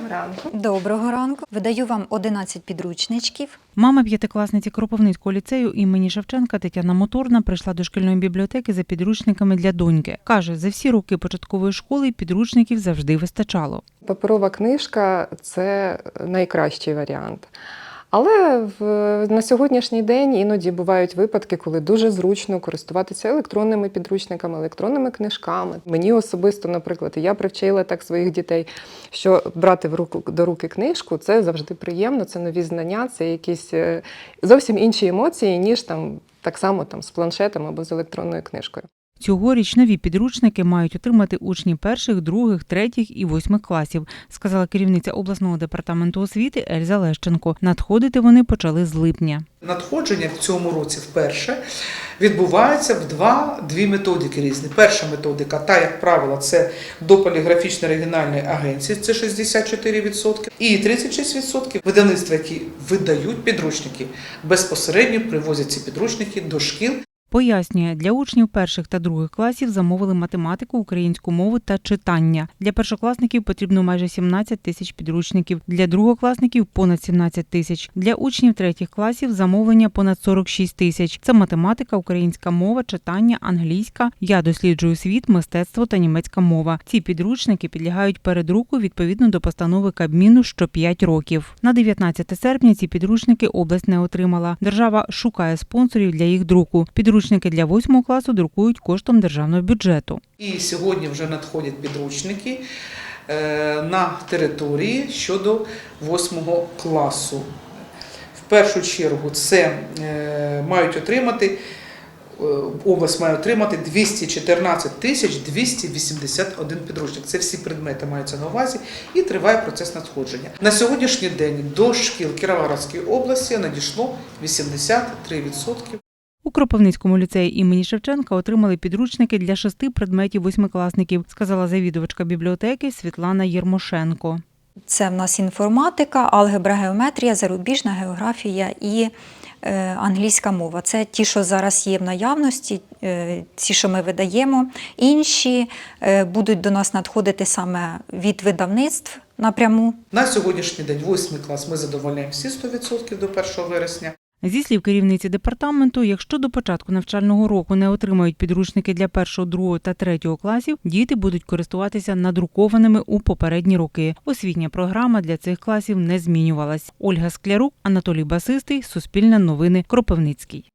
Доброго ранку. Доброго ранку. Видаю вам 11 підручничків. Мама п'ятикласниці Кропивницького ліцею імені Шевченка Тетяна Моторна прийшла до шкільної бібліотеки за підручниками для доньки. Каже, за всі роки початкової школи підручників завжди вистачало. Паперова книжка це найкращий варіант. Але в, на сьогоднішній день іноді бувають випадки, коли дуже зручно користуватися електронними підручниками, електронними книжками. Мені особисто, наприклад, я привчила так своїх дітей, що брати в руку до руки книжку це завжди приємно, це нові знання, це якісь е, зовсім інші емоції, ніж там так само там з планшетом або з електронною книжкою. Цьогоріч нові підручники мають отримати учні перших, других, третіх і восьмих класів, сказала керівниця обласного департаменту освіти Ельза Лещенко. Надходити вони почали з липня. Надходження в цьому році вперше відбувається в два дві методики різні. Перша методика, та як правило, це до поліграфічної регіональної агенції, це 64%, і 36% видавництва, які видають підручники, безпосередньо привозять ці підручники до шкіл. Пояснює, для учнів перших та других класів замовили математику, українську мову та читання. Для першокласників потрібно майже 17 тисяч підручників, для другокласників понад 17 тисяч. Для учнів третіх класів замовлення понад 46 тисяч. Це математика, українська мова, читання, англійська. Я досліджую світ, мистецтво та німецька мова. Ці підручники підлягають передруку відповідно до постанови Кабміну що 5 років. На 19 серпня ці підручники область не отримала. Держава шукає спонсорів для їх друку. Підручники для восьмого класу друкують коштом державного бюджету. І сьогодні вже надходять підручники е, на території щодо восьмого класу. В першу чергу це е, мають отримати. е, Область має отримати 214 тисяч 281 підручник. Це всі предмети маються на увазі і триває процес надходження. На сьогоднішній день до шкіл Кіровоградської області надійшло 83%. У Кропивницькому ліцеї імені Шевченка отримали підручники для шести предметів восьмикласників, сказала завідувачка бібліотеки Світлана Єрмошенко. Це в нас інформатика, алгебра, геометрія, зарубіжна географія і е, англійська мова. Це ті, що зараз є в наявності, е, ці, що ми видаємо. Інші е, будуть до нас надходити саме від видавництв напряму. На сьогоднішній день, 8 клас, ми задовольняємо всі 100% до 1 вересня. Зі слів керівниці департаменту, якщо до початку навчального року не отримають підручники для першого, другого та третього класів, діти будуть користуватися надрукованими у попередні роки. Освітня програма для цих класів не змінювалась. Ольга Склярук, Анатолій Басистий, Суспільне новини, Кропивницький.